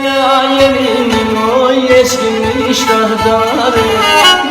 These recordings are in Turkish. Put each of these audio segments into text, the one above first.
yayla yelimin oy eskimiş kahdarı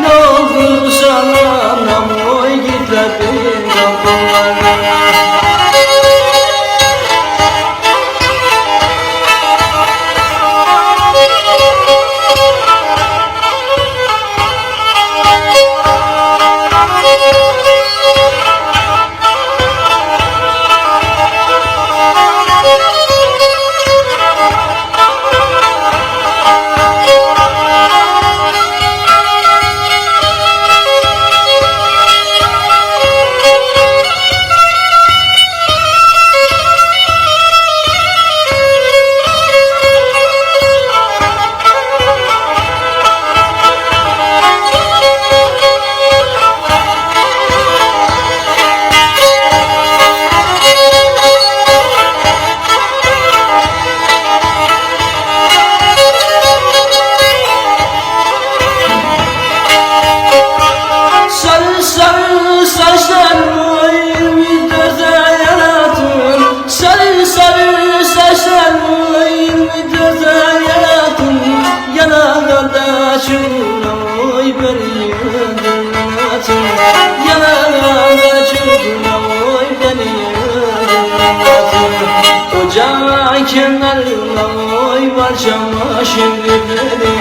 kenarına oy var çamaşır dipleri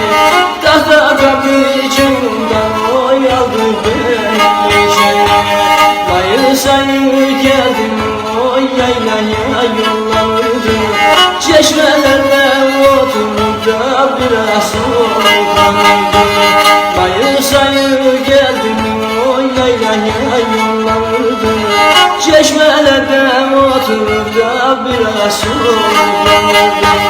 Tahta kapı çuğundan oy aldı beni. Bayır sayı geldim oy yaylaya yollanırdım Çeşmelerde oturup da biraz sollanırdım Bayır sayı geldim oy yaylaya yollanırdım Çeşmelerde oturup da biraz sollanırdım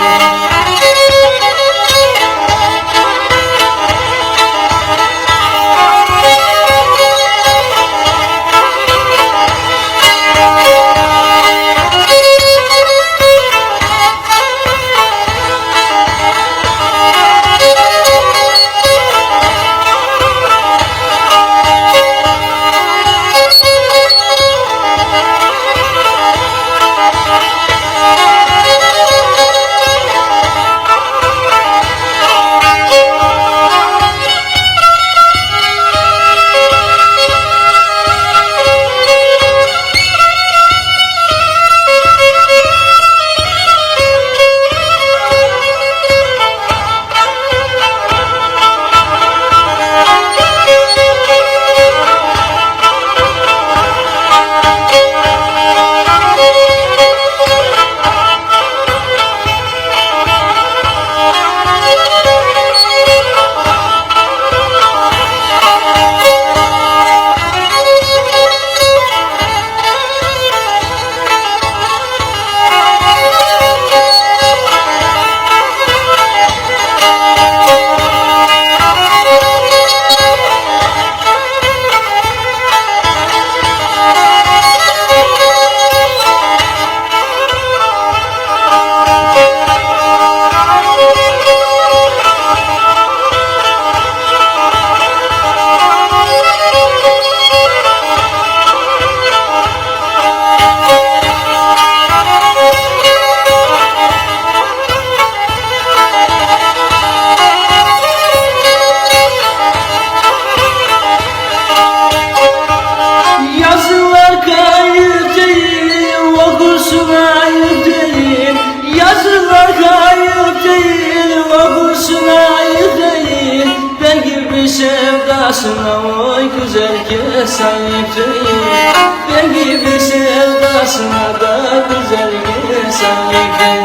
sevdasına oy güzel ki sahip değil Ben gibi sevdasına da güzel ki sahip değil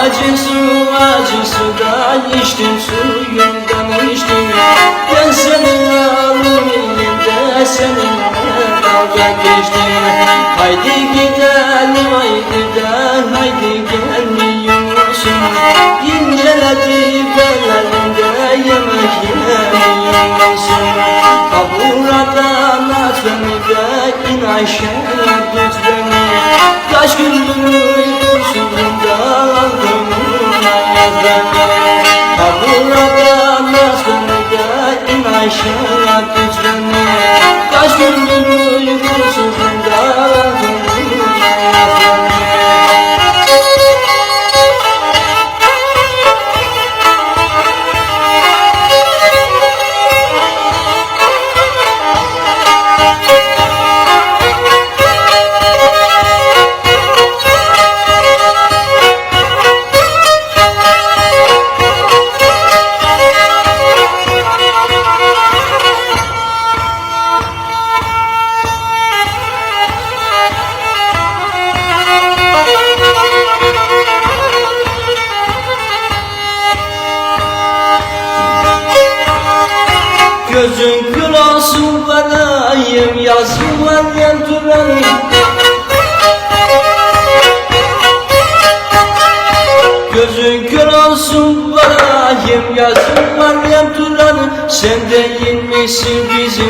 Acı su, acı su da içtim suyundan içtim. Ben senin alnında senin dalga geçtim. Haydi gidelim haydi de haydi Beni de in tut beni Kaç gündür uykusuzum da aldım hayat beni Kaburadan at beni de in aşağı tut var yandıran Gözün kör olsun bana Hem yazım var yandıran Sen değil misin bizi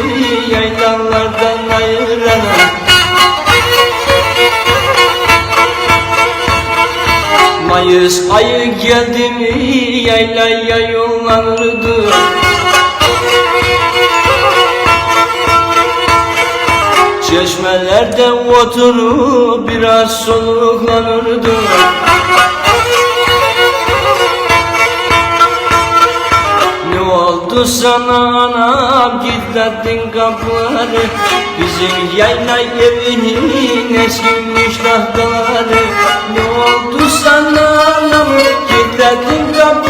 yaylalardan ayıran. Mayıs ayı geldi mi yaylaya yollanırdı Çeşmelerde oturup biraz soluklanırdı Ne oldu sana anam? Kilitledin kapıları. Bizim yayla evinin eskimiş tahtaları Ne oldu sana anam kilitledin kapıları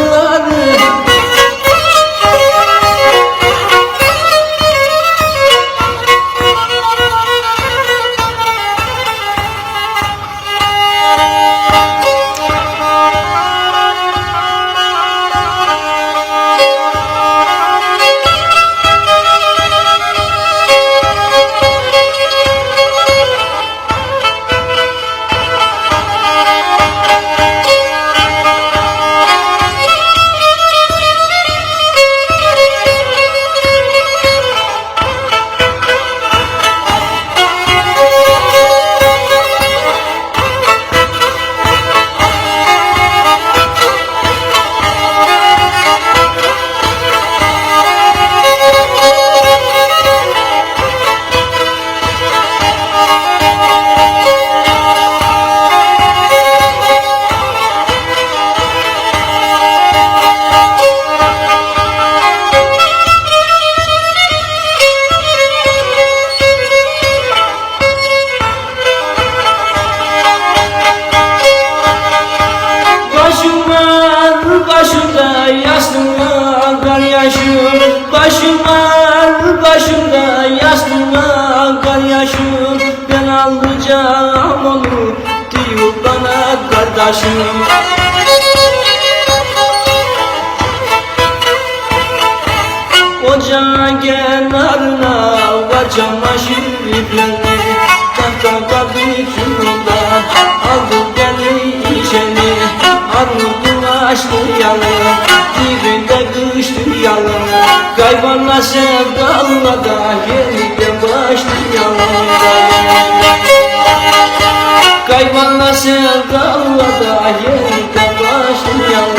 yaşıyor Ben alacağım onu diyor bana kardeşim. Ocağın kenarına var çamaşır Kaybanla sevdalıla da yeniden başlayalım